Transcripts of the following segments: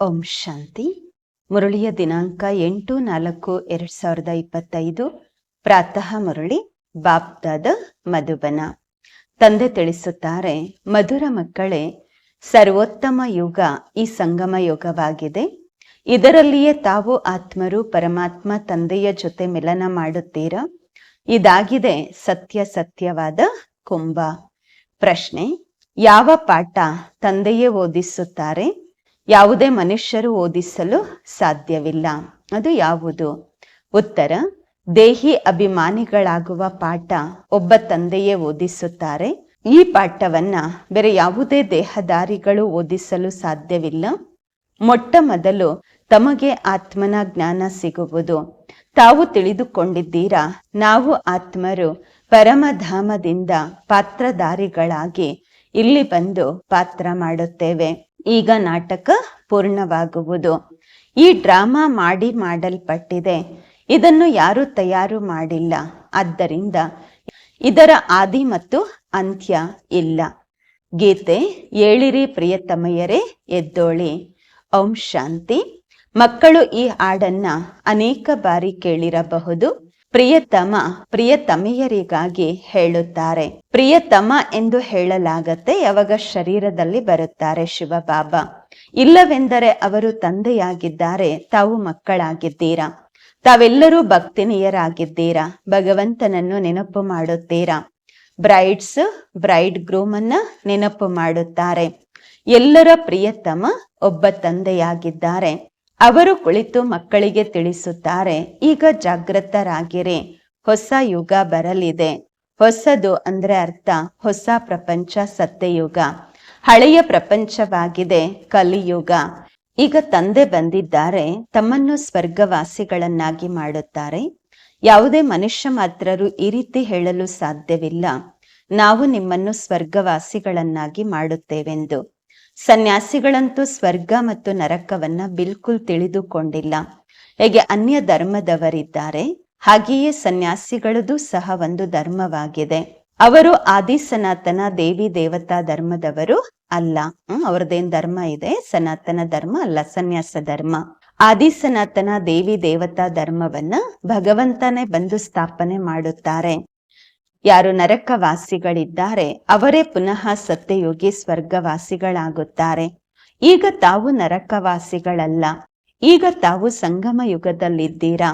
ಓಂ ಶಾಂತಿ. ಮುರಳಿಯ ದಿನಾಂಕ ಎಂಟು ನಾಲ್ಕು ಎರಡ್ ಸಾವಿರದ ಇಪ್ಪತ್ತೈದು. ಪ್ರಾತಃ ಮುರಳಿ ಬಾಪ್ದಾದ ಮಧುಬನ. ತಂದೆ ತಿಳಿಸುತ್ತಾರೆ, ಮಧುರ ಮಕ್ಕಳೇ, ಸರ್ವೋತ್ತಮ ಯುಗ ಈ ಸಂಗಮ ಯುಗವಾಗಿದೆ. ಇದರಲ್ಲಿಯೇ ತಾವು ಆತ್ಮರು, ಪರಮಾತ್ಮ, ತಂದೆಯ ಜೊತೆ ಮಿಲನ ಮಾಡುತ್ತೀರ? ಇದಾಗಿದೆ ಸತ್ಯ ಸತ್ಯವಾದ ಕುಂಭ. ಪ್ರಶ್ನೆ, ಯಾವ ಪಾಠ ತಂದೆಯೇ ಓದಿಸುತ್ತಾರೆ? ಯಾವುದೇ ಮನುಷ್ಯರು ಓದಿಸಲು ಸಾಧ್ಯವಿಲ್ಲ. ಅದು ಯಾವುದು? ಉತ್ತರ, ದೇಹಿ ಅಭಿಮಾನಿಗಳಾಗುವ ಪಾಠ ಒಬ್ಬ ತಂದೆಯೇ ಓದಿಸುತ್ತಾರೆ. ಈ ಪಾಠವನ್ನ ಬೇರೆ ಯಾವುದೇ ದೇಹದಾರಿಗಳು ಓದಿಸಲು ಸಾಧ್ಯವಿಲ್ಲ. ಮೊಟ್ಟ ಮೊದಲು ತಮಗೆ ಆತ್ಮನ ಜ್ಞಾನ ಸಿಗುವುದು. ತಾವು ತಿಳಿದುಕೊಂಡಿದ್ದೀರಾ, ನಾವು ಆತ್ಮರು ಪರಮಧಾಮದಿಂದ ಪಾತ್ರಧಾರಿಗಳಾಗಿ ಇಲ್ಲಿ ಬಂದು ಪಾತ್ರ ಮಾಡುತ್ತೇವೆ. ಈಗ ನಾಟಕ ಪೂರ್ಣವಾಗುವುದು. ಈ ಡ್ರಾಮಾ ಮಾಡಿ ಮಾಡಲ್ಪಟ್ಟಿದೆ. ಇದನ್ನು ಯಾರು ತಯಾರು ಮಾಡಿಲ್ಲ. ಆದ್ದರಿಂದ ಇದರ ಆದಿ ಮತ್ತು ಅಂತ್ಯ ಇಲ್ಲ. ಗೀತೆ ಏಳಿರಿ ಪ್ರಿಯತಮಯರೇ, ಎದ್ದೋಳಿ. ಓಂ ಶಾಂತಿ. ಮಕ್ಕಳು ಈ ಹಾಡನ್ನ ಅನೇಕ ಬಾರಿ ಕೇಳಿರಬಹುದು. ಪ್ರಿಯತಮ, ಪ್ರಿಯತಮೆಯರಿಗಾಗಿ ಹೇಳುತ್ತಾರೆ. ಪ್ರಿಯತಮ ಎಂದು ಹೇಳಲಾಗತ್ತೆ, ಯಾವಾಗ ಶರೀರದಲ್ಲಿ ಬರುತ್ತಾರೆ ಶಿವಬಾಬಾ. ಇಲ್ಲವೆಂದರೆ ಅವರು ತಂದೆಯಾಗಿದ್ದಾರೆ, ತಾವು ಮಕ್ಕಳಾಗಿದ್ದೀರಾ. ತಾವೆಲ್ಲರೂ ಭಕ್ತಿನಿಯರಾಗಿದ್ದೀರಾ, ಭಗವಂತನನ್ನು ನೆನಪು ಮಾಡುತ್ತೀರಾ. ಬ್ರೈಡ್ಸ್ ಬ್ರೈಡ್ ಗ್ರೂಮ್ ಅನ್ನ ನೆನಪು ಮಾಡುತ್ತಾರೆ. ಎಲ್ಲರ ಪ್ರಿಯತಮ, ಒಬ್ಬ ತಂದೆಯಾಗಿದ್ದಾರೆ. ಅವರು ಕುಳಿತು ಮಕ್ಕಳಿಗೆ ತಿಳಿಸುತ್ತಾರೆ, ಈಗ ಜಾಗೃತರಾಗಿರಿ ಹೊಸ ಯುಗ ಬರಲಿದೆ. ಹೊಸದು ಅಂದ್ರೆ ಅರ್ಥ, ಹೊಸ ಪ್ರಪಂಚ ಸತ್ಯಯುಗ. ಹಳೆಯ ಪ್ರಪಂಚವಾಗಿದೆ, ಕಲಿಯುಗ. ಈಗ ತಂದೆ ಬಂದಿದ್ದಾರೆ, ತಮ್ಮನ್ನು ಸ್ವರ್ಗವಾಸಿಗಳನ್ನಾಗಿ ಮಾಡುತ್ತಾರೆ. ಯಾವುದೇ ಮನುಷ್ಯ ಮಾತ್ರರು ಈ ರೀತಿ ಹೇಳಲು ಸಾಧ್ಯವಿಲ್ಲ. ನಾವು ನಿಮ್ಮನ್ನು ಸ್ವರ್ಗವಾಸಿಗಳನ್ನಾಗಿ ಮಾಡುತ್ತೇವೆಂದು. ಸನ್ಯಾಸಿಗಳಂತೂ ಸ್ವರ್ಗ ಮತ್ತು ನರಕವನ್ನ ಬಿಲ್ಕುಲ್ ತಿಳಿದುಕೊಂಡಿಲ್ಲ. ಹೇಗೆ ಅನ್ಯ ಧರ್ಮದವರಿದ್ದಾರೆ, ಹಾಗೆಯೇ ಸನ್ಯಾಸಿಗಳದು ಸಹ ಒಂದು ಧರ್ಮವಾಗಿದೆ. ಅವರು ಆದಿ ಸನಾತನ ದೇವಿ ದೇವತಾ ಧರ್ಮದವರು ಅಲ್ಲ. ಅವ್ರದ್ದೇನ್ ಧರ್ಮ ಇದೆ? ಸನಾತನ ಧರ್ಮ ಅಲ್ಲ, ಸನ್ಯಾಸ ಧರ್ಮ. ಆದಿ ಸನಾತನ ದೇವಿ ದೇವತಾ ಧರ್ಮವನ್ನ ಭಗವಂತನೇ ಬಂದು ಸ್ಥಾಪನೆ ಮಾಡುತ್ತಾರೆ. ಯಾರು ನರಕವಾಸಿಗಳಿದ್ದಾರೆ, ಅವರೇ ಪುನಃ ಸತ್ಯಯೋಗಿ ಸ್ವರ್ಗವಾಸಿಗಳಾಗುತ್ತಾರೆ. ಈಗ ತಾವು ನರಕವಾಸಿಗಳಲ್ಲ. ಈಗ ತಾವು ಸಂಗಮ ಯುಗದಲ್ಲಿದ್ದೀರಾ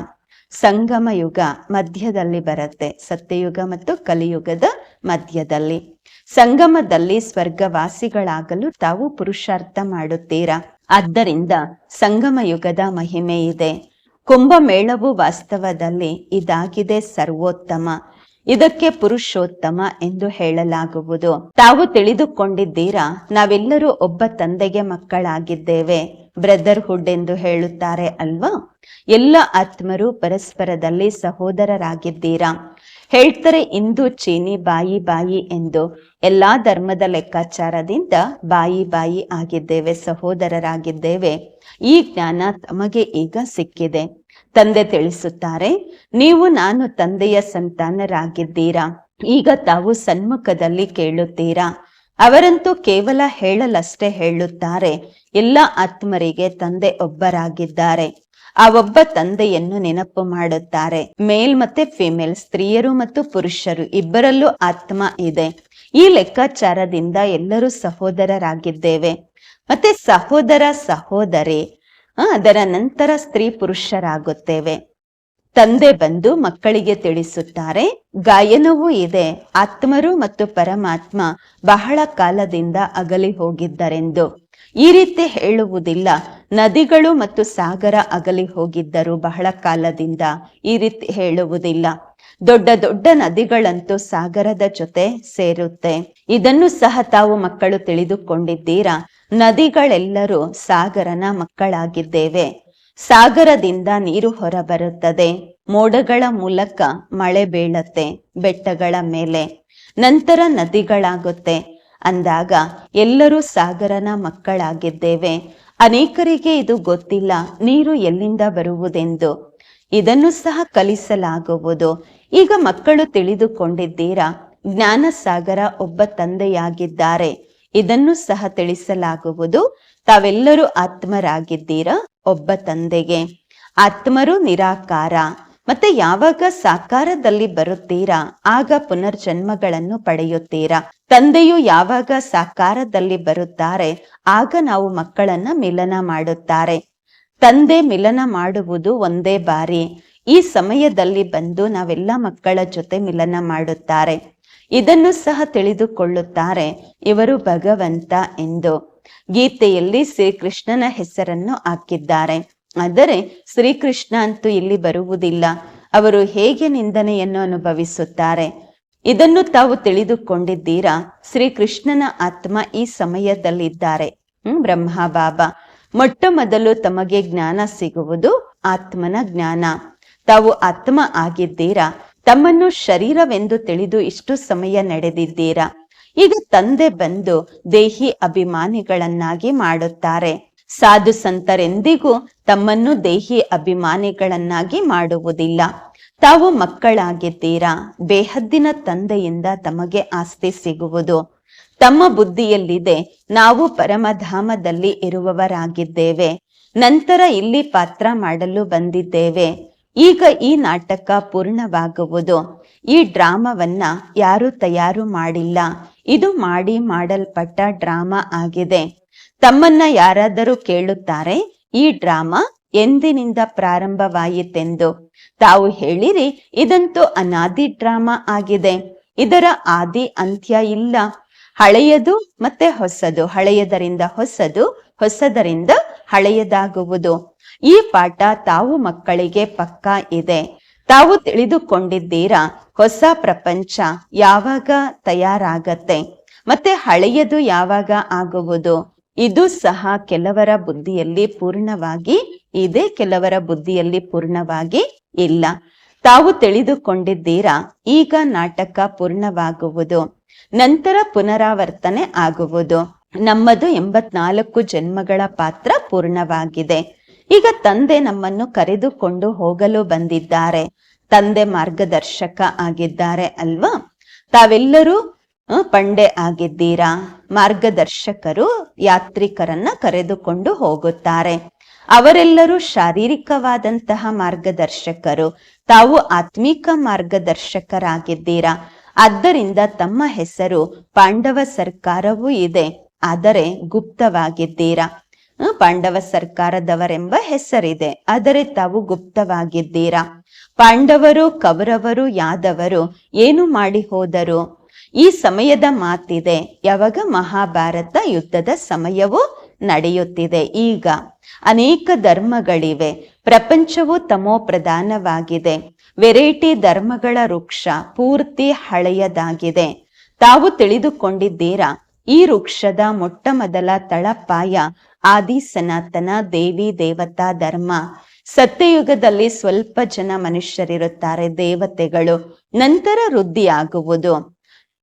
ಸಂಗಮ ಯುಗ ಮಧ್ಯದಲ್ಲಿ ಬರುತ್ತೆ. ಸತ್ಯಯುಗ ಮತ್ತು ಕಲಿಯುಗದ ಮಧ್ಯದಲ್ಲಿ. ಸಂಗಮದಲ್ಲಿ ಸ್ವರ್ಗವಾಸಿಗಳಾಗಲು ತಾವು ಪುರುಷಾರ್ಥ ಮಾಡುತ್ತೀರಾ? ಆದ್ದರಿಂದ ಸಂಗಮ ಯುಗದ ಮಹಿಮೆ ಇದೆ. ಕುಂಭಮೇಳವು ವಾಸ್ತವದಲ್ಲಿ ಇದಾಗಿದೆ ಸರ್ವೋತ್ತಮ. ಇದಕ್ಕೆ ಪುರುಷೋತ್ತಮ ಎಂದು ಹೇಳಲಾಗುವುದು. ತಾವು ತಿಳಿದುಕೊಂಡಿದ್ದೀರಾ, ನಾವೆಲ್ಲರೂ ಒಬ್ಬ ತಂದೆಗೆ ಮಕ್ಕಳಾಗಿದ್ದೇವೆ, ಬ್ರದರ್ಹುಡ್ ಎಂದು ಹೇಳುತ್ತಾರೆ ಅಲ್ವಾ? ಎಲ್ಲ ಆತ್ಮರು ಪರಸ್ಪರದಲ್ಲಿ ಸಹೋದರರಾಗಿದ್ದೀರಾ? ಹೇಳ್ತಾರೆ ಇಂದು ಚೀನಿ ಬಾಯಿ ಬಾಯಿ ಎಂದು. ಎಲ್ಲಾ ಧರ್ಮದ ಲೆಕ್ಕಾಚಾರದಿಂದ ಬಾಯಿ ಬಾಯಿ ಆಗಿದ್ದೇವೆ, ಸಹೋದರರಾಗಿದ್ದೇವೆ. ಈ ಜ್ಞಾನ ತಮಗೆ ಈಗ ಸಿಕ್ಕಿದೆ. ತಂದೆ ತಿಳಿಸುತ್ತಾರೆ, ನೀವು ನಾನು ತಂದೆಯ ಸಂತಾನರಾಗಿದ್ದೀರಾ? ಈಗ ತಾವು ಸನ್ಮುಖದಲ್ಲಿ ಕೇಳುತ್ತೀರಾ? ಅವರಂತೂ ಕೇವಲ ಹೇಳಲಷ್ಟೇ ಹೇಳುತ್ತಾರೆ, ಎಲ್ಲ ಆತ್ಮರಿಗೆ ತಂದೆ ಒಬ್ಬರಾಗಿದ್ದಾರೆ. ಆ ಒಬ್ಬ ತಂದೆಯನ್ನು ನೆನಪು ಮಾಡುತ್ತಾರೆ. ಮೇಲ್ ಮತ್ತೆ ಫಿಮೇಲ್, ಸ್ತ್ರೀಯರು ಮತ್ತು ಪುರುಷರು, ಇಬ್ಬರಲ್ಲೂ ಆತ್ಮ ಇದೆ. ಈ ಲೆಕ್ಕಾಚಾರದಿಂದ ಎಲ್ಲರೂ ಸಹೋದರರಾಗಿದ್ದೇವೆ. ಮತ್ತೆ ಸಹೋದರ ಸಹೋದರಿ ಅದರ ನಂತರ ಸ್ತ್ರೀ ಪುರುಷರಾಗುತ್ತೇವೆ. ತಂದೆ ಬಂದು ಮಕ್ಕಳಿಗೆ ತಿಳಿಸುತ್ತಾರೆ, ಗಾಯನವೂ ಇದೆ, ಆತ್ಮರು ಮತ್ತು ಪರಮಾತ್ಮ ಬಹಳ ಕಾಲದಿಂದ ಅಗಲಿ ಹೋಗಿದ್ದರೆಂದು. ಈ ರೀತಿ ಹೇಳುವುದಿಲ್ಲ, ನದಿಗಳು ಮತ್ತು ಸಾಗರ ಅಗಲಿ ಹೋಗಿದ್ದರು ಬಹಳ ಕಾಲದಿಂದ ಈ ರೀತಿ ಹೇಳುವುದಿಲ್ಲ. ದೊಡ್ಡ ದೊಡ್ಡ ನದಿಗಳಂತೂ ಸಾಗರದ ಜೊತೆ ಸೇರುತ್ತೆ. ಇದನ್ನು ಸಹ ತಾವು ಮಕ್ಕಳು ತಿಳಿದುಕೊಂಡಿದ್ದೀರಾ? ನದಿಗಳೆಲ್ಲರೂ ಸಾಗರನ ಮಕ್ಕಳಾಗಿದ್ದೇವೆ. ಸಾಗರದಿಂದ ನೀರು ಹೊರಬರುತ್ತದೆ. ಮೋಡಗಳ ಮೂಲಕ ಮಳೆ ಬೀಳತ್ತೆ ಬೆಟ್ಟಗಳ ಮೇಲೆ. ನಂತರ ನದಿಗಳಾಗುತ್ತೆ. ಅಂದಾಗ ಎಲ್ಲರೂ ಸಾಗರನ ಮಕ್ಕಳಾಗಿದ್ದೇವೆ. ಅನೇಕರಿಗೆ ಇದು ಗೊತ್ತಿಲ್ಲ ನೀರು ಎಲ್ಲಿಂದ ಬರುವುದೆಂದು. ಇದನ್ನು ಸಹ ಕಲಿಸಲಾಗುವುದು. ಈಗ ಮಕ್ಕಳು ತಿಳಿದುಕೊಂಡಿದ್ದೀರಾ, ಜ್ಞಾನಸಾಗರ ಒಬ್ಬ ತಂದೆಯಾಗಿದ್ದಾರೆ. ಇದನ್ನು ಸಹ ತಿಳಿಸಲಾಗುವುದು. ತಾವೆಲ್ಲರೂ ಆತ್ಮರಾಗಿದ್ದೀರ? ಒಬ್ಬ ತಂದೆಗೆ. ಆತ್ಮರು ನಿರಾಕಾರ. ಮತ್ತೆ ಯಾವಾಗ ಸಾಕಾರದಲ್ಲಿ ಬರುತ್ತೀರಾ? ಆಗ ಪುನರ್ಜನ್ಮಗಳನ್ನು ಪಡೆಯುತ್ತೀರಾ? ತಂದೆಯು ಯಾವಾಗ ಸಾಕಾರದಲ್ಲಿ ಬರುತ್ತಾರೆ? ಆಗ ನಾವು ಮಕ್ಕಳನ್ನ ಮಿಲನ ಮಾಡುತ್ತಾರೆ. ತಂದೆ ಮಿಲನ ಮಾಡುವುದು ಒಂದೇ ಬಾರಿ. ಈ ಸಮಯದಲ್ಲಿ ಬಂದು ನಾವೆಲ್ಲ ಮಕ್ಕಳ ಜೊತೆ ಮಿಲನ ಮಾಡುತ್ತಾರೆ. ಇದನ್ನು ಸಹ ತಿಳಿದುಕೊಳ್ಳುತ್ತಾರೆ. ಇವರು ಭಗವಂತ ಎಂದು. ಗೀತೆಯಲ್ಲಿ ಶ್ರೀಕೃಷ್ಣನ ಹೆಸರನ್ನು ಹಾಕಿದ್ದಾರೆ. ಆದರೆ ಶ್ರೀಕೃಷ್ಣ ಅಂತೂ ಇಲ್ಲಿ ಬರುವುದಿಲ್ಲ. ಅವರು ಹೇಗೆ ನಿಂದನೆಯನ್ನು ಅನುಭವಿಸುತ್ತಾರೆ? ಇದನ್ನು ತಾವು ತಿಳಿದುಕೊಂಡಿದ್ದೀರಾ? ಶ್ರೀಕೃಷ್ಣನ ಆತ್ಮ ಈ ಸಮಯದಲ್ಲಿದ್ದಾರೆ. ಹ್ಮ್, ಬ್ರಹ್ಮ ಬಾಬಾ. ಮೊಟ್ಟ ಮೊದಲು ತಮಗೆ ಜ್ಞಾನ ಸಿಗುವುದು ಆತ್ಮನ ಜ್ಞಾನ. ತಾವು ಆತ್ಮ ಆಗಿದ್ದೀರಾ? ತಮ್ಮನ್ನು ಶರೀರವೆಂದು ತಿಳಿದು ಇಷ್ಟು ಸಮಯ ನಡೆದಿದ್ದೀರಾ? ಈಗ ತಂದೆ ಬಂದು ದೇಹಿ ಅಭಿಮಾನಿಗಳನ್ನಾಗಿ ಮಾಡುತ್ತಾರೆ. ಸಾಧು ಸಂತರೆಂದಿಗೂ ತಮ್ಮನ್ನು ದೇಹಿ ಅಭಿಮಾನಿಗಳನ್ನಾಗಿ ಮಾಡುವುದಿಲ್ಲ. ತಾವು ಮಕ್ಕಳಾಗಿದ್ದೀರಾ? ಬೇಹದ್ದಿನ ತಂದೆಯಿಂದ ತಮಗೆ ಆಸ್ತಿ ಸಿಗುವುದು. ತಮ್ಮ ಬುದ್ಧಿಯಲ್ಲಿದೆ, ನಾವು ಪರಮಧಾಮದಲ್ಲಿ ಇರುವವರಾಗಿದ್ದೇವೆ. ನಂತರ ಇಲ್ಲಿ ಪಾತ್ರ ಮಾಡಲು ಬಂದಿದ್ದೇವೆ. ಈಗ ಈ ನಾಟಕ ಪೂರ್ಣವಾಗುವುದು. ಈ ಡ್ರಾಮವನ್ನ ಯಾರು ತಯಾರು ಮಾಡಿಲ್ಲ. ಇದು ಮಾಡಿ ಮಾಡಲ್ಪಟ್ಟ ಡ್ರಾಮಾ ಆಗಿದೆ. ತಮ್ಮನ್ನ ಯಾರಾದರೂ ಕೇಳುತ್ತಾರೆ, ಈ ಡ್ರಾಮಾ ಎಂದಿನಿಂದ ಪ್ರಾರಂಭವಾಯಿತೆಂದು. ತಾವು ಹೇಳಿರಿ, ಇದಂತೂ ಅನಾದಿ ಡ್ರಾಮಾ ಆಗಿದೆ. ಇದರ ಆದಿ ಅಂತ್ಯ ಇಲ್ಲ. ಹಳೆಯದು ಮತ್ತೆ ಹೊಸದು. ಹಳೆಯದರಿಂದ ಹೊಸದು ಹೊಸದರಿಂದ ಹಳೆಯದಾಗುವುದು. ಈ ಪಾಠ ತಾವು ಮಕ್ಕಳಿಗೆ ಪಕ್ಕಾ ಇದೆ. ತಾವು ತಿಳಿದುಕೊಂಡಿದ್ದೀರಾ, ಹೊಸ ಪ್ರಪಂಚ ಯಾವಾಗ ತಯಾರಾಗತ್ತೆ? ಮತ್ತೆ ಹಳೆಯದು ಯಾವಾಗ ಆಗುವುದು? ಇದು ಸಹ ಕೆಲವರ ಬುದ್ಧಿಯಲ್ಲಿ ಪೂರ್ಣವಾಗಿ, ಇದೆ ಕೆಲವರ ಬುದ್ಧಿಯಲ್ಲಿ ಪೂರ್ಣವಾಗಿ ಇಲ್ಲ. ತಾವು ತಿಳಿದುಕೊಂಡಿದ್ದೀರಾ, ಈಗ ನಾಟಕ ಪೂರ್ಣವಾಗುವುದು. ನಂತರ ಪುನರಾವರ್ತನೆ ಆಗುವುದು. ನಮ್ಮದು ಎಂಬತ್ನಾಲ್ಕು ಜನ್ಮಗಳ ಪಾತ್ರ ಪೂರ್ಣವಾಗಿದೆ. ಈಗ ತಂದೆ ನಮ್ಮನ್ನು ಕರೆದುಕೊಂಡು ಹೋಗಲು ಬಂದಿದ್ದಾರೆ. ತಂದೆ ಮಾರ್ಗದರ್ಶಕ ಆಗಿದ್ದಾರೆ ಅಲ್ವಾ? ತಾವೆಲ್ಲರೂ ಪಂಡೆ ಆಗಿದ್ದೀರಾ? ಮಾರ್ಗದರ್ಶಕರು, ಯಾತ್ರಿಕರನ್ನ ಕರೆದುಕೊಂಡು ಹೋಗುತ್ತಾರೆ. ಅವರೆಲ್ಲರೂ ಶಾರೀರಿಕವಾದಂತಹ ಮಾರ್ಗದರ್ಶಕರು. ತಾವು ಆತ್ಮಿಕ ಮಾರ್ಗದರ್ಶಕರಾಗಿದ್ದೀರಾ? ಆದ್ದರಿಂದ ತಮ್ಮ ಹೆಸರು ಪಾಂಡವ ಸರ್ಕಾರವೂ ಇದೆ. ಆದರೆ ಗುಪ್ತವಾಗಿದ್ದೀರಾ ಪಾಂಡವ ಸರ್ಕಾರದವರೆಂಬ ಹೆಸರಿದೆ. ಆದರೆ ತಾವು ಗುಪ್ತವಾಗಿದ್ದೀರಾ? ಪಾಂಡವರು, ಕೌರವರು ಯಾದವರು, ಏನು ಮಾಡಿ ಹೋದರು? ಈ ಸಮಯದ ಮಾತಿದೆ, ಯಾವಾಗ ಮಹಾಭಾರತ ಯುದ್ಧದ ಸಮಯವು ನಡೆಯುತ್ತಿದೆ. ಈಗ ಅನೇಕ ಧರ್ಮಗಳಿವೆ. ಪ್ರಪಂಚವು ತಮೋ ಪ್ರಧಾನವಾಗಿದೆ ವೆರೈಟಿ ಧರ್ಮಗಳ ವೃಕ್ಷ ಪೂರ್ತಿ ಹಳೆಯದಾಗಿದೆ. ತಾವು ತಿಳಿದುಕೊಂಡಿದ್ದೀರಾ? ಈ ವೃಕ್ಷದ ಮೊಟ್ಟ ಮೊದಲ ತಳಪಾಯ ಆದಿ ಸನಾತನ ದೇವಿ ದೇವತಾ ಧರ್ಮ. ಸತ್ಯಯುಗದಲ್ಲಿ ಸ್ವಲ್ಪ ಜನ ಮನುಷ್ಯರಿರುತ್ತಾರೆ ದೇವತೆಗಳು. ನಂತರ ವೃದ್ಧಿಯಾಗುವುದು.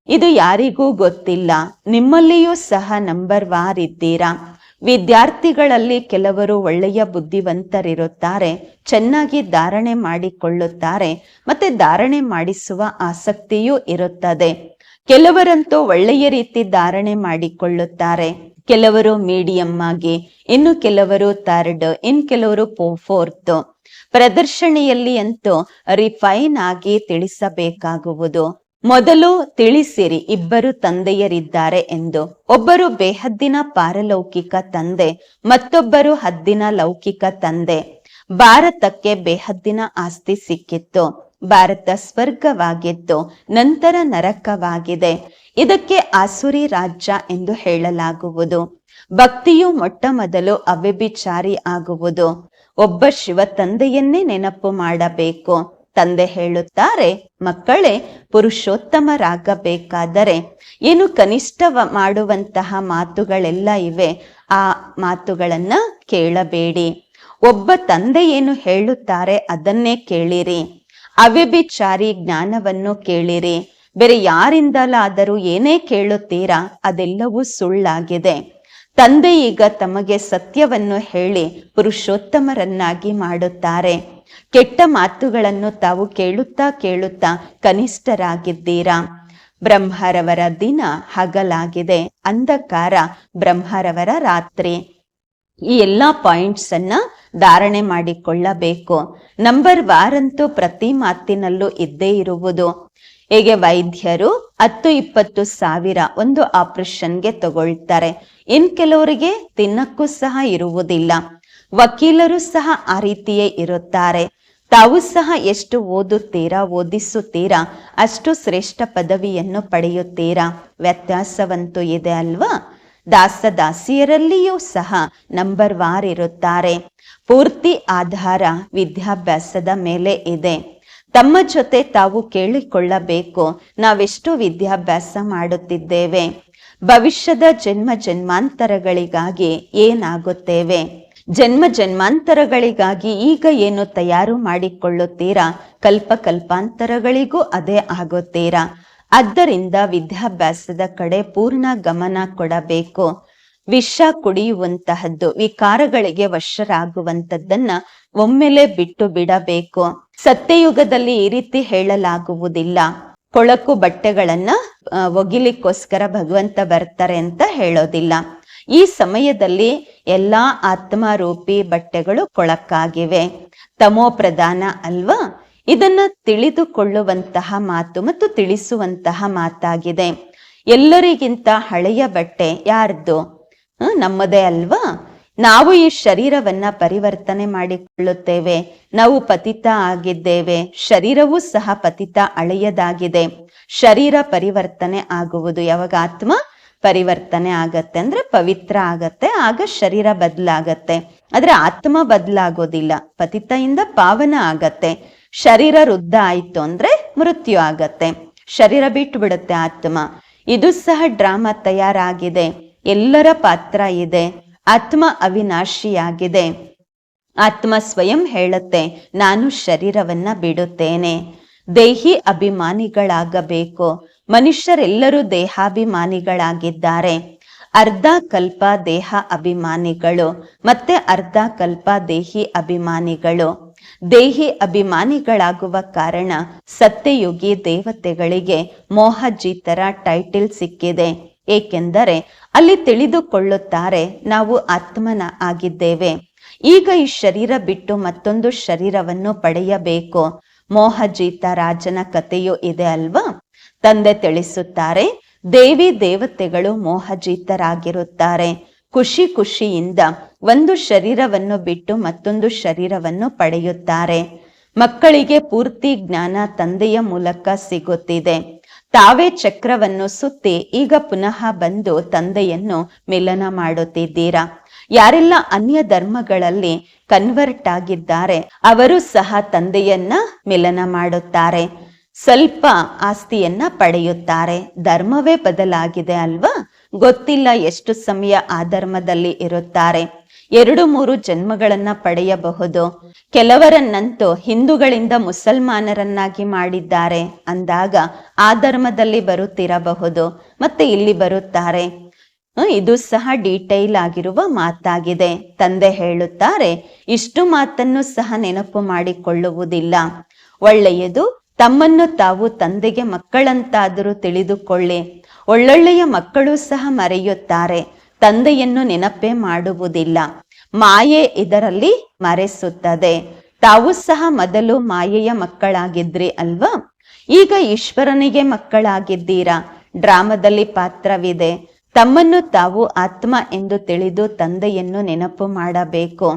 ಇದು ಯಾರಿಗೂ ಗೊತ್ತಿಲ್ಲ. ನಿಮ್ಮಲ್ಲಿಯೂ ಸಹ ನಂಬರ್ ವಾರ್ ಇದ್ದೀರಾ? ವಿದ್ಯಾರ್ಥಿಗಳಲ್ಲಿ ಕೆಲವರು ಒಳ್ಳೆಯ ಬುದ್ಧಿವಂತರಿರುತ್ತಾರೆ. ಚೆನ್ನಾಗಿ ಧಾರಣೆ ಮಾಡಿಕೊಳ್ಳುತ್ತಾರೆ. ಮತ್ತೆ ಧಾರಣೆ ಮಾಡಿಸುವ ಆಸಕ್ತಿಯೂ ಇರುತ್ತದೆ. ಕೆಲವರಂತೂ ಒಳ್ಳೆಯ ರೀತಿ ಧಾರಣೆ ಮಾಡಿಕೊಳ್ಳುತ್ತಾರೆ. ಕೆಲವರು ಮೀಡಿಯಂ ಆಗಿ, ಇನ್ನು ಕೆಲವರು ಥರ್ಡ್ ಇನ್ ಕೆಲವರು ಫೋರ್ತ್ ಪ್ರದರ್ಶನೆಯಲ್ಲಿ ಅಂತೂ ರಿಫೈನ್ ಆಗಿ ತಿಳಿಸಬೇಕಾಗುವುದು. ಮೊದಲು ತಿಳಿಸಿರಿ, ಇಬ್ಬರು ತಂದೆಯರಿದ್ದಾರೆ ಎಂದು. ಒಬ್ಬರು ಬೇಹದ್ದಿನ ಪಾರಲೌಕಿಕ ತಂದೆ, ಮತ್ತೊಬ್ಬರು ಹದ್ದಿನ ಲೌಕಿಕ ತಂದೆ. ಭಾರತಕ್ಕೆ ಬೇಹದ್ದಿನ ಆಸ್ತಿ ಸಿಕ್ಕಿತ್ತು. ಭಾರತ ಸ್ವರ್ಗವಾಗಿತ್ತು ನಂತರ ನರಕವಾಗಿದೆ. ಇದಕ್ಕೆ ಆಸುರಿ ರಾಜ್ಯ ಎಂದು ಹೇಳಲಾಗುವುದು. ಭಕ್ತಿಯು ಮೊಟ್ಟ ಮೊದಲು ಅವ್ಯಭಿಚಾರಿ ಆಗುವುದು. ಒಬ್ಬ ಶಿವ ತಂದೆಯನ್ನೇ ನೆನಪು ಮಾಡಬೇಕು. ತಂದೆ ಹೇಳುತ್ತಾರೆ, ಮಕ್ಕಳೇ, ಪುರುಷೋತ್ತಮರಾಗಬೇಕಾದರೆ. ಏನು ಕನಿಷ್ಠ ಮಾಡುವಂತಹ ಮಾತುಗಳೆಲ್ಲ ಇವೆ. ಆ ಮಾತುಗಳನ್ನ ಕೇಳಬೇಡಿ. ಒಬ್ಬ ತಂದೆ ಏನು ಹೇಳುತ್ತಾರೆ ಅದನ್ನೇ ಕೇಳಿರಿ. ಅವ್ಯಭಿಚಾರಿ ಜ್ಞಾನವನ್ನು ಕೇಳಿರಿ. ಬೇರೆ ಯಾರಿಂದಲಾದರೂ ಏನೇ ಕೇಳುತ್ತೀರಾ, ಅದೆಲ್ಲವೂ ಸುಳ್ಳಾಗಿದೆ. ತಂದೆ ಈಗ ತಮಗೆ ಸತ್ಯವನ್ನು ಹೇಳಿ ಪುರುಷೋತ್ತಮರನ್ನಾಗಿ ಮಾಡುತ್ತಾರೆ. ಕೆಟ್ಟ ಮಾತುಗಳನ್ನು ತಾವು ಕೇಳುತ್ತಾ ಕೇಳುತ್ತಾ ಕನಿಷ್ಠರಾಗಿದ್ದೀರಾ. ಬ್ರಹ್ಮರವರ ದಿನ ಹಗಲಾಗಿದೆ. ಅಂಧಕಾರ ಬ್ರಹ್ಮರವರ ರಾತ್ರಿ. ಈ ಎಲ್ಲಾ ಪಾಯಿಂಟ್ಸ್ ಅನ್ನ ಧಾರಣೆ ಮಾಡಿಕೊಳ್ಳಬೇಕು. ನಂಬರ್ ವಾರಂತೂ ಪ್ರತಿ ಮಾತಿನಲ್ಲೂ ಇದ್ದೇ ಇರುವುದು. ಹೇಗೆ ವೈದ್ಯರು ಹತ್ತು ಇಪ್ಪತ್ತು ಸಾವಿರ ಒಂದು ಆಪರೇಷನ್ಗೆ ತಗೊಳ್ತಾರೆ. ಇನ್ ಕೆಲವರಿಗೆ ತಿನ್ನಕ್ಕೂ ಸಹ ಇರುವುದಿಲ್ಲ. ವಕೀಲರು ಸಹ ಆ ರೀತಿಯೇ ಇರುತ್ತಾರೆ. ತಾವು ಸಹ ಎಷ್ಟು ಓದುತ್ತೀರಾ, ಓದಿಸುತ್ತೀರಾ, ಅಷ್ಟು ಶ್ರೇಷ್ಠ ಪದವಿಯನ್ನು ಪಡೆಯುತ್ತೀರಾ? ವ್ಯತ್ಯಾಸವಂತೂ ಇದೆ ಅಲ್ವಾ? ದಾಸ ದಾಸಿಯರಲ್ಲಿಯೂ ಸಹ ನಂಬರ್ ವಾರ್ ಇರುತ್ತಾರೆ. ಪೂರ್ತಿ ಆಧಾರ ವಿದ್ಯಾಭ್ಯಾಸದ ಮೇಲೆ ಇದೆ. ತಮ್ಮ ಜೊತೆ ತಾವು ಕೇಳಿಕೊಳ್ಳಬೇಕು. ನಾವೆಷ್ಟು ವಿದ್ಯಾಭ್ಯಾಸ ಮಾಡುತ್ತಿದ್ದೇವೆ. ಭವಿಷ್ಯದ ಜನ್ಮ ಜನ್ಮಾಂತರಗಳಿಗಾಗಿ ಏನಾಗುತ್ತೇವೆ? ಜನ್ಮ ಜನ್ಮಾಂತರಗಳಿಗಾಗಿ ಈಗ ಏನು ತಯಾರು ಮಾಡಿಕೊಳ್ಳುತ್ತೀರಾ? ಕಲ್ಪ ಕಲ್ಪಾಂತರಗಳಿಗೂ ಅದೇ ಆಗುತ್ತೀರಾ? ಆದ್ದರಿಂದ ವಿದ್ಯಾಭ್ಯಾಸದ ಕಡೆ ಪೂರ್ಣ ಗಮನ ಕೊಡಬೇಕು. ವಿಷ ಕುಡಿಯುವಂತಹದ್ದು ವಿಕಾರಗಳಿಗೆ ವಶರಾಗುವಂತದ್ದನ್ನ ಒಮ್ಮೆಲೆ ಬಿಟ್ಟು ಬಿಡಬೇಕು. ಸತ್ಯಯುಗದಲ್ಲಿ ಈ ರೀತಿ ಹೇಳಲಾಗುವುದಿಲ್ಲ. ಕೊಳಕು ಬಟ್ಟೆಗಳನ್ನ ಒಗಿಲಿಕ್ಕೋಸ್ಕರ ಭಗವಂತ ಬರ್ತಾರೆ ಅಂತ ಹೇಳೋದಿಲ್ಲ. ಈ ಸಮಯದಲ್ಲಿ ಎಲ್ಲಾ ಆತ್ಮರೂಪಿ ಬಟ್ಟೆಗಳು ಕೊಳಕಾಗಿವೆ. ತಮೋ ಪ್ರಧಾನ ಅಲ್ವಾ? ಇದನ್ನ ತಿಳಿದುಕೊಳ್ಳುವಂತಹ ಮಾತು ಮತ್ತು ತಿಳಿಸುವಂತಹ ಮಾತಾಗಿದೆ. ಎಲ್ಲರಿಗಿಂತ ಹಳೆಯ ಬಟ್ಟೆ ಯಾರ್ದು? ನಮ್ಮದೇ ಅಲ್ವಾ? ನಾವು ಈ ಶರೀರವನ್ನ ಪರಿವರ್ತನೆ ಮಾಡಿಕೊಳ್ಳುತ್ತೇವೆ. ನಾವು ಪತಿತ ಆಗಿದ್ದೇವೆ. ಶರೀರವೂ ಸಹ ಪತಿತ ಹಳೆಯದಾಗಿದೆ. ಶರೀರ ಪರಿವರ್ತನೆ ಆಗುವುದು ಯಾವಾಗ? ಆತ್ಮ ಪರಿವರ್ತನೆ ಆಗತ್ತೆ. ಅಂದ್ರೆ ಪವಿತ್ರ ಆಗತ್ತೆ. ಆಗ ಶರೀರ ಬದಲಾಗತ್ತೆ. ಆದ್ರೆ ಆತ್ಮ ಬದಲಾಗೋದಿಲ್ಲ. ಇಂದ ಪಾವನ ಆಗತ್ತೆ. ಶರೀರ ವೃದ್ಧ ಆಯಿತು ಅಂದ್ರೆ ಮೃತ್ಯು ಆಗತ್ತೆ. ಶರೀರ ಬಿಟ್ಟು ಬಿಡುತ್ತೆ ಆತ್ಮ. ಇದು ಸಹ ಡ್ರಾಮಾ ತಯಾರಾಗಿದೆ. ಎಲ್ಲರ ಪಾತ್ರ ಇದೆ. ಆತ್ಮ ಅವಿನಾಶಿಯಾಗಿದೆ ಆತ್ಮ ಸ್ವಯಂ ಹೇಳುತ್ತೆ, ನಾನು ಶರೀರವನ್ನ ಬಿಡುತ್ತೇನೆ. ದೇಹಿ ಅಭಿಮಾನಿಗಳಾಗಬೇಕು. ಮನುಷ್ಯರೆಲ್ಲರೂ ದೇಹಾಭಿಮಾನಿಗಳಾಗಿದ್ದಾರೆ. ಅರ್ಧ ಕಲ್ಪ ದೇಹ ಅಭಿಮಾನಿಗಳು, ಮತ್ತೆ ಅರ್ಧ ಕಲ್ಪ ದೇಹಿ ಅಭಿಮಾನಿಗಳು. ದೇಹಿ ಅಭಿಮಾನಿಗಳಾಗುವ ಕಾರಣ ಸತ್ಯಯುಗಿ ದೇವತೆಗಳಿಗೆ ಮೋಹಜೀತರ ಟೈಟಿಲ್ ಸಿಕ್ಕಿದೆ. ಏಕೆಂದರೆ ಅಲ್ಲಿ ತಿಳಿದುಕೊಳ್ಳುತ್ತಾರೆ ನಾವು ಆತ್ಮನ ಆಗಿದ್ದೇವೆ. ಈಗ ಈ ಶರೀರ ಬಿಟ್ಟು ಮತ್ತೊಂದು ಶರೀರವನ್ನು ಪಡೆಯಬೇಕು. ಮೋಹಜೀತ ರಾಜನ ಕಥೆಯು ಇದೆ ಅಲ್ವಾ? ತಂದೆ ತಿಳಿಸುತ್ತಾರೆ, ದೇವಿ ದೇವತೆಗಳು ಮೋಹಜೀತರಾಗಿರುತ್ತಾರೆ. ಖುಷಿ ಖುಷಿಯಿಂದ ಒಂದು ಶರೀರವನ್ನು ಬಿಟ್ಟು ಮತ್ತೊಂದು ಶರೀರವನ್ನು ಪಡೆಯುತ್ತಾರೆ. ಮಕ್ಕಳಿಗೆ ಪೂರ್ತಿ ಜ್ಞಾನ ತಂದೆಯ ಮೂಲಕ ಸಿಗುತ್ತಿದೆ. ತಾವೇ ಚಕ್ರವನ್ನು ಸುತ್ತಿ ಈಗ ಪುನಃ ಬಂದು ತಂದೆಯನ್ನು ಮಿಲನ ಮಾಡುತ್ತಿದ್ದೀರಾ? ಯಾರೆಲ್ಲ ಅನ್ಯ ಧರ್ಮಗಳಲ್ಲಿ ಕನ್ವರ್ಟ್ ಆಗಿದ್ದಾರೆ, ಅವರು ಸಹ ತಂದೆಯನ್ನ ಮಿಲನ ಮಾಡುತ್ತಾರೆ. ಸ್ವಲ್ಪ ಆಸ್ತಿಯನ್ನ ಪಡೆಯುತ್ತಾರೆ. ಧರ್ಮವೇ ಬದಲಾಗಿದೆ ಅಲ್ವಾ? ಗೊತ್ತಿಲ್ಲ ಎಷ್ಟು ಸಮಯ ಆ ಧರ್ಮದಲ್ಲಿ ಇರುತ್ತಾರೆ. ಎರಡು ಮೂರು ಜನ್ಮಗಳನ್ನ ಪಡೆಯಬಹುದು. ಕೆಲವರನ್ನಂತೂ ಹಿಂದೂಗಳಿಂದ ಮುಸಲ್ಮಾನರನ್ನಾಗಿ ಮಾಡಿದ್ದಾರೆ ಅಂದಾಗ ಆ ಧರ್ಮದಲ್ಲಿ ಬರುತ್ತಿರಬಹುದು. ಮತ್ತೆ ಇಲ್ಲಿ ಬರುತ್ತಾರೆ. ಇದು ಸಹ ಡೀಟೈಲ್ ಆಗಿರುವ ಮಾತಾಗಿದೆ. ತಂದೆ ಹೇಳುತ್ತಾರೆ, ಇಷ್ಟು ಮಾತನ್ನು ಸಹ ನೆನಪು ಮಾಡಿಕೊಳ್ಳುವುದಿಲ್ಲ. ಒಳ್ಳೆಯದು ತಮ್ಮನ್ನು ತಾವು ತಂದೆಗೆ ಮಕ್ಕಳಂತಾದರೂ ತಿಳಿದುಕೊಳ್ಳಿ. ಒಳ್ಳೊಳ್ಳೆಯ ಮಕ್ಕಳು ಸಹ ಮರೆಯುತ್ತಾರೆ. ತಂದೆಯನ್ನು ನೆನಪೇ ಮಾಡುವುದಿಲ್ಲ. ಮಾಯೆ ಇದರಲ್ಲಿ ಮರೆಸುತ್ತದೆ. ತಾವು ಸಹ ಮೊದಲು ಮಾಯೆಯ ಮಕ್ಕಳಾಗಿದ್ರಿ ಅಲ್ವಾ? ಈಗ ಈಶ್ವರನಿಗೆ ಮಕ್ಕಳಾಗಿದ್ದೀರಾ? ಡ್ರಾಮದಲ್ಲಿ ಪಾತ್ರವಿದೆ. ತಮ್ಮನ್ನು ತಾವು ಆತ್ಮ ಎಂದು ತಿಳಿದು ತಂದೆಯನ್ನು ನೆನಪು ಮಾಡಬೇಕು.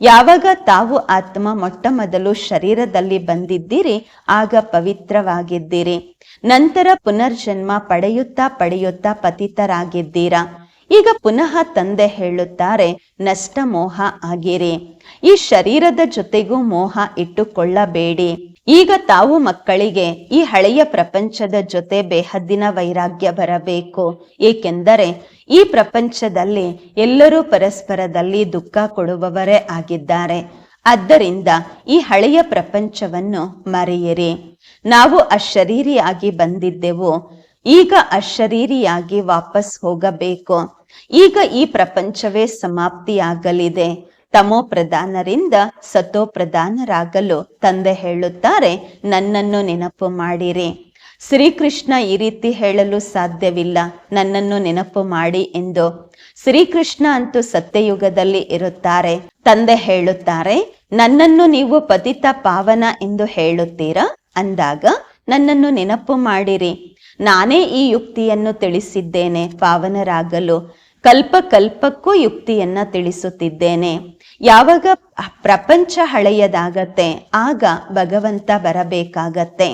ಯಾವಾಗ ತಾವು ಆತ್ಮ ಮೊಟ್ಟ ಮೊದಲು ಶರೀರದಲ್ಲಿ ಬಂದಿದ್ದೀರಿ, ಆಗ ಪವಿತ್ರವಾಗಿದ್ದೀರಿ. ನಂತರ ಪುನರ್ಜನ್ಮ ಪಡೆಯುತ್ತಾ ಪಡೆಯುತ್ತಾ ಪತಿತರಾಗಿದ್ದೀರಾ. ಈಗ ಪುನಃ ತಂದೆ ಹೇಳುತ್ತಾರೆ ನಷ್ಟ ಮೋಹ ಆಗಿರಿ. ಈ ಶರೀರದ ಜೊತೆಗೂ ಮೋಹ ಇಟ್ಟುಕೊಳ್ಳಬೇಡಿ. ಈಗ ತಾವು ಮಕ್ಕಳಿಗೆ ಈ ಹಳೆಯ ಪ್ರಪಂಚದ ಜೊತೆ ಬೇಹದ್ದಿನ ವೈರಾಗ್ಯ ಬರಬೇಕು. ಏಕೆಂದರೆ ಈ ಪ್ರಪಂಚದಲ್ಲಿ ಎಲ್ಲರೂ ಪರಸ್ಪರದಲ್ಲಿ ದುಃಖ ಕೊಡುವವರೇ ಆಗಿದ್ದಾರೆ. ಆದ್ದರಿಂದ ಈ ಹಳೆಯ ಪ್ರಪಂಚವನ್ನು ಮರೆಯಿರಿ. ನಾವು ಅಶರೀರಿಯಾಗಿ ಬಂದಿದ್ದೆವು. ಈಗ ಅಶರೀರಿಯಾಗಿ ವಾಪಸ್ ಹೋಗಬೇಕು. ಈಗ ಈ ಪ್ರಪಂಚವೇ ಸಮಾಪ್ತಿಯಾಗಲಿದೆ. ತಮೋ ಪ್ರಧಾನರಿಂದ ಸತೋ ಪ್ರಧಾನರಾಗಲು ತಂದೆ ಹೇಳುತ್ತಾರೆ, ನನ್ನನ್ನು ನೆನಪು ಮಾಡಿರಿ. ಶ್ರೀಕೃಷ್ಣ ಈ ರೀತಿ ಹೇಳಲು ಸಾಧ್ಯವಿಲ್ಲ, ನನ್ನನ್ನು ನೆನಪು ಮಾಡಿ ಎಂದು. ಶ್ರೀಕೃಷ್ಣ ಅಂತೂ ಸತ್ಯಯುಗದಲ್ಲಿ ಇರುತ್ತಾರೆ. ತಂದೆ ಹೇಳುತ್ತಾರೆ, ನನ್ನನ್ನು ನೀವು ಪತಿತ ಪಾವನ ಎಂದು ಹೇಳುತ್ತೀರಾ? ಅಂದಾಗ, ನನ್ನನ್ನು ನೆನಪು ಮಾಡಿರಿ. ನಾನೇ ಈ ಯುಕ್ತಿಯನ್ನು ತಿಳಿಸಿದ್ದೇನೆ, ಪಾವನರಾಗಲು. ಕಲ್ಪ ಕಲ್ಪಕ್ಕೂ ಯುಕ್ತಿಯನ್ನ ತಿಳಿಸುತ್ತಿದ್ದೇನೆ. ಯಾವಾಗ ಪ್ರಪಂಚ ಹಳೆಯದಾಗತ್ತೆ, ಆಗ ಭಗವಂತ ಬರಬೇಕಾಗತ್ತೆ.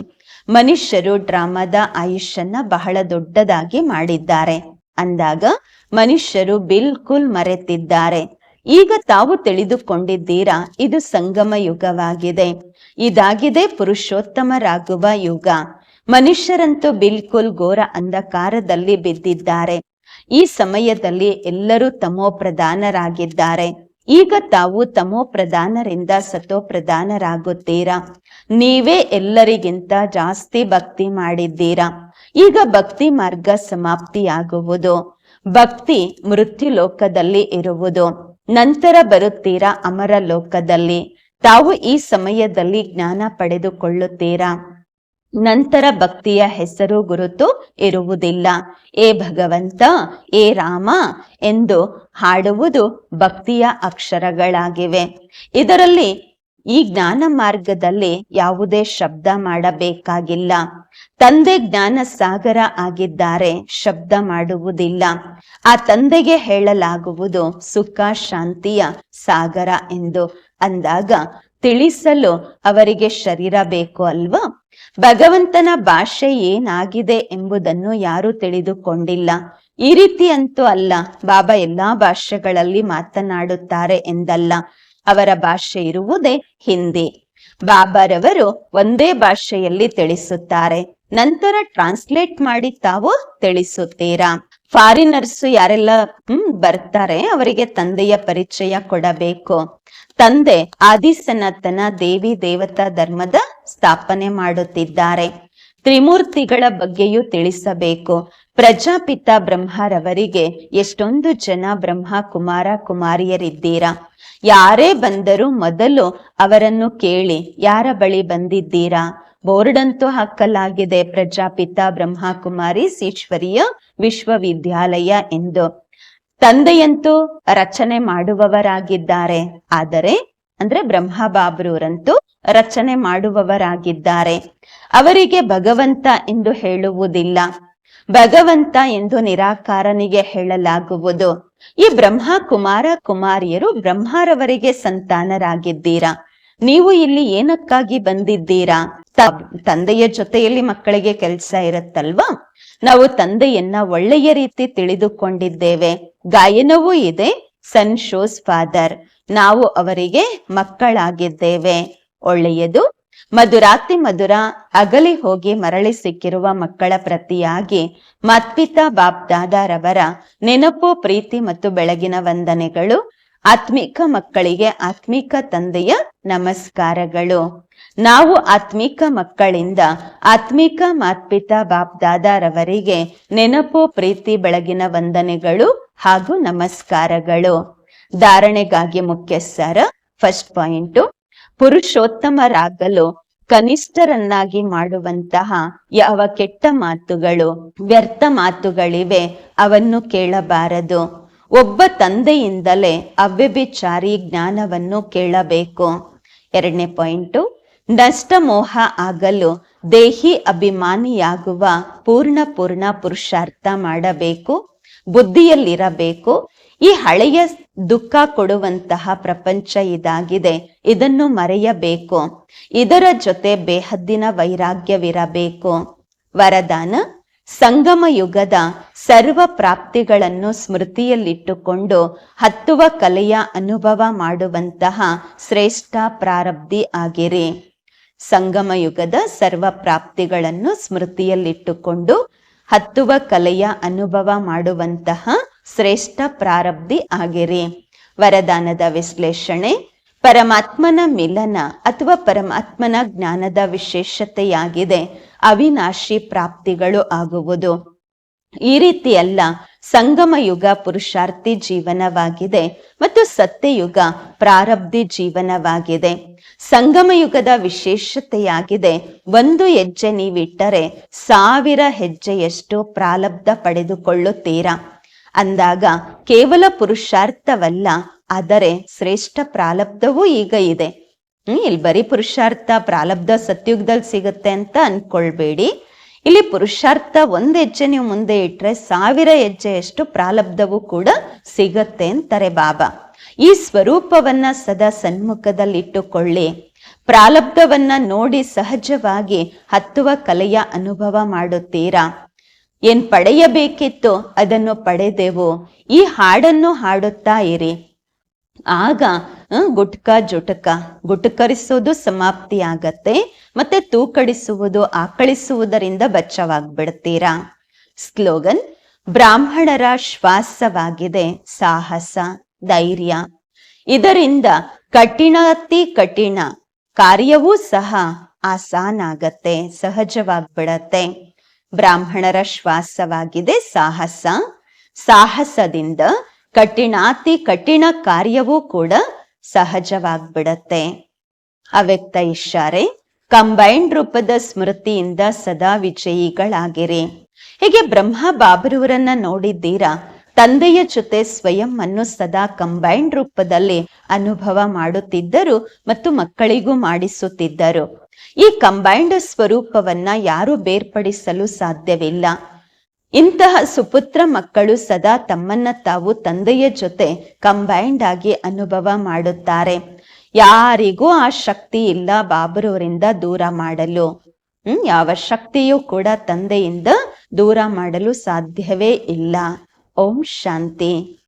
ಮನುಷ್ಯರು ಡ್ರಾಮಾದ ಆಯುಷನ್ನ ಬಹಳ ದೊಡ್ಡದಾಗಿ ಮಾಡಿದ್ದಾರೆ. ಅಂದಾಗ ಮನುಷ್ಯರು ಬಿಲ್ಕುಲ್ ಮರೆತಿದ್ದಾರೆ. ಈಗ ತಾವು ತಿಳಿದುಕೊಂಡಿದ್ದೀರಾ, ಇದು ಸಂಗಮ ಯುಗವಾಗಿದೆ. ಇದಾಗಿದೆ ಪುರುಷೋತ್ತಮರಾಗುವ ಯುಗ. ಮನುಷ್ಯರಂತೂ ಬಿಲ್ಕುಲ್ ಘೋರ ಅಂಧಕಾರದಲ್ಲಿ ಬಿದ್ದಿದ್ದಾರೆ. ಈ ಸಮಯದಲ್ಲಿ ಎಲ್ಲರೂ ತಮೋ ಪ್ರಧಾನರಾಗಿದ್ದಾರೆ ಈಗ ತಾವು ತಮೋ ಪ್ರಧಾನರಿಂದ ಸತೋ ಪ್ರಧಾನರಾಗುತ್ತೀರಾ ನೀವೇ ಎಲ್ಲರಿಗಿಂತ ಜಾಸ್ತಿ ಭಕ್ತಿ ಮಾಡಿದ್ದೀರಾ? ಈಗ ಭಕ್ತಿ ಮಾರ್ಗ ಸಮಾಪ್ತಿಯಾಗುವುದು. ಭಕ್ತಿ ಮೃತ್ಯು ಲೋಕದಲ್ಲಿ ಇರುವುದು. ನಂತರ ಬರುತ್ತೀರಾ ಅಮರ ಲೋಕದಲ್ಲಿ ತಾವು ಈ ಸಮಯದಲ್ಲಿ ಜ್ಞಾನ ಪಡೆದುಕೊಳ್ಳುತ್ತೀರಾ? ನಂತರ ಭಕ್ತಿಯ ಹೆಸರು ಗುರುತು ಇರುವುದಿಲ್ಲ. ಏ ಭಗವಂತ, ಏ ರಾಮ ಎಂದು ಹಾಡುವುದು ಭಕ್ತಿಯ ಅಕ್ಷರಗಳಾಗಿವೆ. ಇದರಲ್ಲಿ ಈ ಜ್ಞಾನ ಮಾರ್ಗದಲ್ಲಿ ಯಾವುದೇ ಶಬ್ದ ಮಾಡಬೇಕಾಗಿಲ್ಲ. ತಂದೆ ಜ್ಞಾನ ಸಾಗರ ಆಗಿದ್ದಾರೆ, ಶಬ್ದ ಮಾಡುವುದಿಲ್ಲ. ಆ ತಂದೆಗೆ ಹೇಳಲಾಗುವುದು ಸುಖ, ಶಾಂತಿಯ ಸಾಗರ ಎಂದು. ಅಂದಾಗ ತಿಳಿಸಲು ಅವರಿಗೆ ಶರೀರ ಬೇಕು ಅಲ್ವಾ? ಭಗವಂತನ ಭಾಷೆ ಏನಾಗಿದೆ ಎಂಬುದನ್ನು ಯಾರು ತಿಳಿದುಕೊಂಡಿಲ್ಲ. ಈ ರೀತಿ ಅಂತೂ ಅಲ್ಲ, ಬಾಬಾ ಎಲ್ಲಾ ಭಾಷೆಗಳಲ್ಲಿ ಮಾತನಾಡುತ್ತಾರೆ ಎಂದಲ್ಲ. ಅವರ ಭಾಷೆ ಇರುವುದೇ ಹಿಂದಿ. ಬಾಬಾರವರು ಒಂದೇ ಭಾಷೆಯಲ್ಲಿ ತಿಳಿಸುತ್ತಾರೆ. ನಂತರ ಟ್ರಾನ್ಸ್ಲೇಟ್ ಮಾಡಿ ತಾವು ತಿಳಿಸುತ್ತೀರಾ? ಫಾರಿನರ್ಸ್ ಯಾರೆಲ್ಲ, ಹ್ಮ್, ಬರ್ತಾರೆ, ಅವರಿಗೆ ತಂದೆಯ ಪರಿಚಯ ಕೊಡಬೇಕು. ತಂದೆ ಆದಿ ಸನಾತನ ದೇವಿ ದೇವತಾ ಧರ್ಮದ ಸ್ಥಾಪನೆ ಮಾಡುತ್ತಿದ್ದಾರೆ. ತ್ರಿಮೂರ್ತಿಗಳ ಬಗ್ಗೆಯೂ ತಿಳಿಸಬೇಕು. ಪ್ರಜಾಪಿತ ಬ್ರಹ್ಮರವರಿಗೆ ಎಷ್ಟೊಂದು ಜನ ಬ್ರಹ್ಮ ಕುಮಾರ ಕುಮಾರಿಯರಿದ್ದೀರಾ? ಯಾರೇ ಬಂದರೂ ಮೊದಲು ಅವರನ್ನು ಕೇಳಿ, ಯಾರ ಬಳಿ ಬಂದಿದ್ದೀರಾ? ಬೋರ್ಡ್ ಅಂತೂ ಹಾಕಲಾಗಿದೆ ಪ್ರಜಾಪಿತ ಬ್ರಹ್ಮಕುಮಾರಿ ಈಶ್ವರೀಯ ವಿಶ್ವವಿದ್ಯಾಲಯ ಎಂದು. ತಂದೆಯಂತೂ ರಚನೆ ಮಾಡುವವರಾಗಿದ್ದಾರೆ. ಆದರೆ, ಅಂದ್ರೆ ಬ್ರಹ್ಮ ಬಾಬ್ರೂರಂತೂ ರಚನೆ ಮಾಡುವವರಾಗಿದ್ದಾರೆ. ಅವರಿಗೆ ಭಗವಂತ ಎಂದು ಹೇಳುವುದಿಲ್ಲ. ಭಗವಂತ ಎಂದು ನಿರಾಕಾರನಿಗೆ ಹೇಳಲಾಗುವುದು. ಈ ಬ್ರಹ್ಮ ಕುಮಾರ ಕುಮಾರಿಯರು ಬ್ರಹ್ಮರವರಿಗೆ ಸಂತಾನರಾಗಿದ್ದೀರಾ? ನೀವು ಇಲ್ಲಿ ಏನಕ್ಕಾಗಿ ಬಂದಿದ್ದೀರಾ? ತಂದೆಯ ಜೊತೆಯಲ್ಲಿ ಮಕ್ಕಳಿಗೆ ಕೆಲಸ ಇರುತ್ತಲ್ವಾ? ನಾವು ತಂದೆಯನ್ನ ಒಳ್ಳೆಯ ರೀತಿ ತಿಳಿದುಕೊಂಡಿದ್ದೇವೆ. ಗಾಯನವೂ ಇದೆ. Son shows father. ನಾವು ಅವರಿಗೆ ಮಕ್ಕಳಾಗಿದ್ದೇವೆ. ಒಳ್ಳೆಯದು. ಮಧುರಾತಿ ಮಧುರ, ಅಗಲಿ ಹೋಗಿ ಮರಳಿ ಸಿಕ್ಕಿರುವ ಮಕ್ಕಳ ಪ್ರತಿಯಾಗಿ ಮತ್ಪಿತಾ ಬಾಪ್ ದಾದಾರವರ ನೆನಪು, ಪ್ರೀತಿ ಮತ್ತು ಬೆಳಗಿನ ವಂದನೆಗಳು ಆತ್ಮಿಕ ಮಕ್ಕಳಿಗೆ ಆತ್ಮಿಕ ತಂದೆಯ ನಮಸ್ಕಾರಗಳು. ನಾವು ಆತ್ಮಿಕ ಮಕ್ಕಳಿಂದ ಆತ್ಮಿಕ ಮಾತ್ಪಿತಾ ಬಾಪ್ ದಾದಾರವರಿಗೆ ನೆನಪು, ಪ್ರೀತಿ, ಬೆಳಗಿನ ವಂದನೆಗಳು ಹಾಗೂ ನಮಸ್ಕಾರಗಳು. ಧಾರಣೆಗಾಗಿ ಮುಖ್ಯ ಸರ ಫಸ್ಟ್ ಪಾಯಿಂಟು ಪುರುಷೋತ್ತಮರಾಗಲು ಕನಿಷ್ಠರನ್ನಾಗಿ ಮಾಡುವಂತಹ ಯಾವ ಕೆಟ್ಟ ಮಾತುಗಳು, ವ್ಯರ್ಥ ಮಾತುಗಳಿವೆ ಅವನ್ನು ಕೇಳಬಾರದು. ಒಬ್ಬ ತಂದೆಯಿಂದಲೇ ಅವ್ಯಭಿಚಾರಿ ಜ್ಞಾನವನ್ನು ಕೇಳಬೇಕು. ಎರಡನೇ ಪಾಯಿಂಟು ನಷ್ಟ ಮೋಹ ಆಗಲು ದೇಹಿ ಅಭಿಮಾನಿಯಾಗುವ ಪೂರ್ಣ ಪೂರ್ಣ ಪುರುಷಾರ್ಥ ಮಾಡಬೇಕು, ಬುದ್ಧಿಯಲ್ಲಿರಬೇಕು. ಈ ಹಳೆಯ ದುಃಖ ಕೊಡುವಂತಹ ಪ್ರಪಂಚ ಇದಾಗಿದೆ, ಇದನ್ನು ಮರೆಯಬೇಕು. ಇದರ ಜೊತೆ ಬೇಹದ್ದಿನ ವೈರಾಗ್ಯವಿರಬೇಕು. ವರದಾನ ಸಂಗಮ ಯುಗದ ಸರ್ವ ಪ್ರಾಪ್ತಿಗಳನ್ನು ಸ್ಮೃತಿಯಲ್ಲಿಟ್ಟುಕೊಂಡು ಹತ್ತುವ ಕಲೆಯ ಅನುಭವ ಮಾಡುವಂತಹ ಶ್ರೇಷ್ಠ ಪ್ರಾರಬ್ಧಿ ಆಗಿರಿ. ಸಂಗಮ ಯುಗದ ಸರ್ವ ಪ್ರಾಪ್ತಿಗಳನ್ನು ಸ್ಮೃತಿಯಲ್ಲಿಟ್ಟುಕೊಂಡು ಹತ್ತುವ ಕಲೆಯ ಅನುಭವ ಮಾಡುವಂತಹ ಶ್ರೇಷ್ಠ ಪ್ರಾರಬ್ಧಿ ಆಗಿರಿ. ವರದಾನದ ವಿಶ್ಲೇಷಣೆ ಪರಮಾತ್ಮನ ಮಿಲನ ಅಥವಾ ಪರಮಾತ್ಮನ ಜ್ಞಾನದ ವಿಶೇಷತೆಯಾಗಿದೆ. ಅವಿನಾಶಿ ಪ್ರಾಪ್ತಿಗಳು ಆಗುವುದು. ಈ ರೀತಿಯಲ್ಲ ಸಂಗಮ ಯುಗ ಪುರುಷಾರ್ಥಿ ಜೀವನವಾಗಿದೆ ಮತ್ತು ಸತ್ಯಯುಗ ಪ್ರಾರಬ್ಧಿ ಜೀವನವಾಗಿದೆ. ಸಂಗಮ ಯುಗದ ವಿಶೇಷತೆಯಾಗಿದೆ. ಒಂದು ಹೆಜ್ಜೆ ನೀವಿಟ್ಟರೆ ಸಾವಿರ ಹೆಜ್ಜೆಯಷ್ಟು ಪ್ರಾಲಬ್ಧ ಪಡೆದುಕೊಳ್ಳುತ್ತೀರಾ. ಅಂದಾಗ ಕೇವಲ ಪುರುಷಾರ್ಥವಲ್ಲ ಆದರೆ ಶ್ರೇಷ್ಠ ಪ್ರಾಲಬ್ಧವೂ ಈಗ ಇದೆ. ಇಲ್ಲಿ ಬರೀ ಪುರುಷಾರ್ಥ ಪ್ರಾಲಬ್ಧ ಸತ್ಯುಗದಲ್ಲಿ ಸಿಗುತ್ತೆ ಅಂತ ಅನ್ಕೊಳ್ಬೇಡಿ. ಇಲ್ಲಿ ಪುರುಷಾರ್ಥ ಒಂದ್ ಹೆಜ್ಜೆ ನೀವು ಮುಂದೆ ಇಟ್ರೆ ಸಾವಿರ ಹೆಜ್ಜೆಯಷ್ಟು ಪ್ರಾಲಬ್ಧವೂ ಕೂಡ ಸಿಗತ್ತೆ ಅಂತಾರೆ ಬಾಬಾ. ಈ ಸ್ವರೂಪವನ್ನ ಸದಾ ಸನ್ಮುಖದಲ್ಲಿಟ್ಟುಕೊಳ್ಳಿ. ಪ್ರಾಲಬ್ಧವನ್ನ ನೋಡಿ ಸಹಜವಾಗಿ ಹತ್ತುವ ಕಲೆಯ ಅನುಭವ ಮಾಡುತ್ತೀರಾ? ಏನ್ ಪಡೆಯಬೇಕಿತ್ತು ಅದನ್ನು ಪಡೆದೆವು. ಈ ಹಾಡನ್ನು ಹಾಡುತ್ತಾ ಇರಿ. ಆಗ ಗುಟ್ಕ ಜುಟಕ. ಗುಟಕರಿಸುವುದು ಸಮಾಪ್ತಿ ಆಗತ್ತೆ ಮತ್ತೆ ತೂಕಡಿಸುವುದು, ಆಕಳಿಸುವುದರಿಂದ ಬಚ್ಚವಾಗ್ಬಿಡ್ತೀರಾ? ಸ್ಲೋಗನ್, ಬ್ರಾಹ್ಮಣರ ಶ್ವಾಸವಾಗಿದೆ ಸಾಹಸ, ಧೈರ್ಯ. ಇದರಿಂದ ಕಠಿಣ ಅತಿ ಕಠಿಣ, ಕಾರ್ಯವೂ ಸಹ ಆಸಾನಾಗತ್ತೆ, ಸಹಜವಾಗ್ಬಿಡತ್ತೆ. ಬ್ರಾಹ್ಮಣರ ಶ್ವಾಸವಾಗಿದೆ ಸಾಹಸ, ಸಾಹಸದಿಂದ ಕಠಿಣಾತಿ ಕಠಿಣ ಕಾರ್ಯವೂ ಕೂಡ ಸಹಜವಾಗ್ಬಿಡತ್ತೆ. ಅವ್ಯಕ್ತ ಇಶಾರೆ ಕಂಬೈನ್ಡ್ ರೂಪದ ಸ್ಮೃತಿಯಿಂದ ಸದಾ ವಿಜಯಿಗಳಾಗಿರಿ. ಹೀಗೆ ಬ್ರಹ್ಮ ಬಾಬರವರನ್ನ ನೋಡಿದ್ದೀರಾ? ತಂದೆಯ ಜೊತೆ ಸ್ವಯಂ ಅನ್ನು ಸದಾ ಕಂಬೈನ್ಡ್ ರೂಪದಲ್ಲಿ ಅನುಭವ ಮಾಡುತ್ತಿದ್ದರು ಮತ್ತು ಮಕ್ಕಳಿಗೂ ಮಾಡಿಸುತ್ತಿದ್ದರು. ಈ ಕಂಬೈನ್ಡ್ ಸ್ವರೂಪವನ್ನ ಯಾರು ಬೇರ್ಪಡಿಸಲು ಸಾಧ್ಯವಿಲ್ಲ. ಇಂತಹ ಸುಪುತ್ರ ಮಕ್ಕಳು ಸದಾ ತಮ್ಮನ್ನ ತಾವು ತಂದೆಯ ಜೊತೆ ಕಂಬೈಂಡ್ ಆಗಿ ಅನುಭವ ಮಾಡುತ್ತಾರೆ. ಯಾರಿಗೂ ಆ ಶಕ್ತಿ ಇಲ್ಲ ಬಾಬರವರಿಂದ ದೂರ ಮಾಡಲು. ಹ್ಮ್, ಯಾವ ಶಕ್ತಿಯೂ ಕೂಡ ತಂದೆಯಿಂದ ದೂರ ಮಾಡಲು ಸಾಧ್ಯವೇ ಇಲ್ಲ. ಓಂ ಶಾಂತಿ.